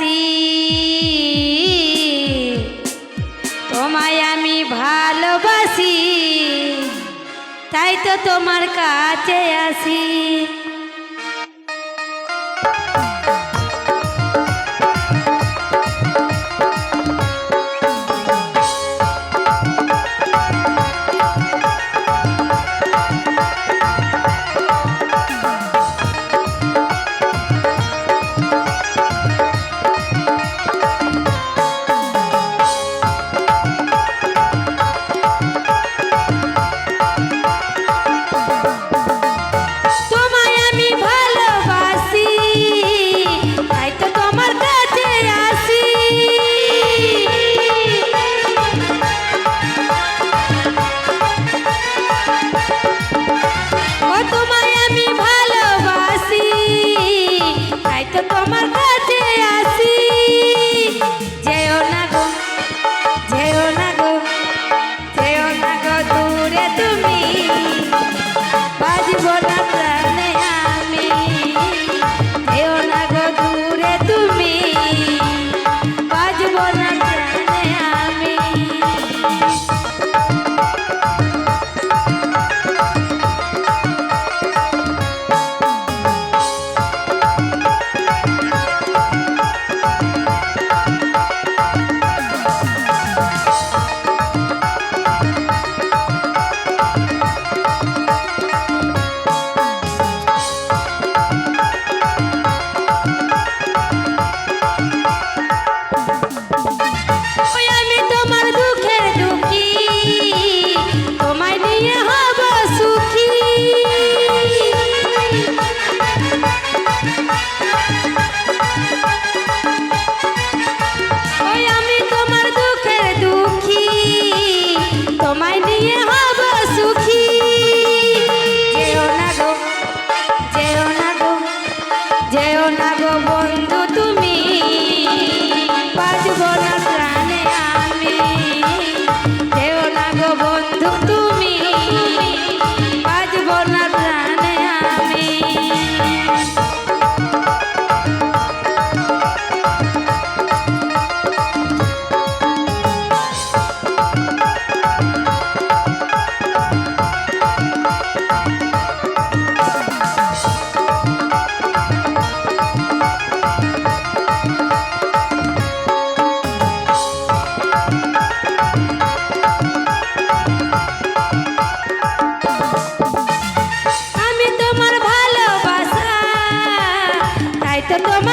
ভালোবাসি তোমায় আমি ভালোবাসি তাই তো তোমার কাছে আসি তোমার সময় দিয়ে cuando.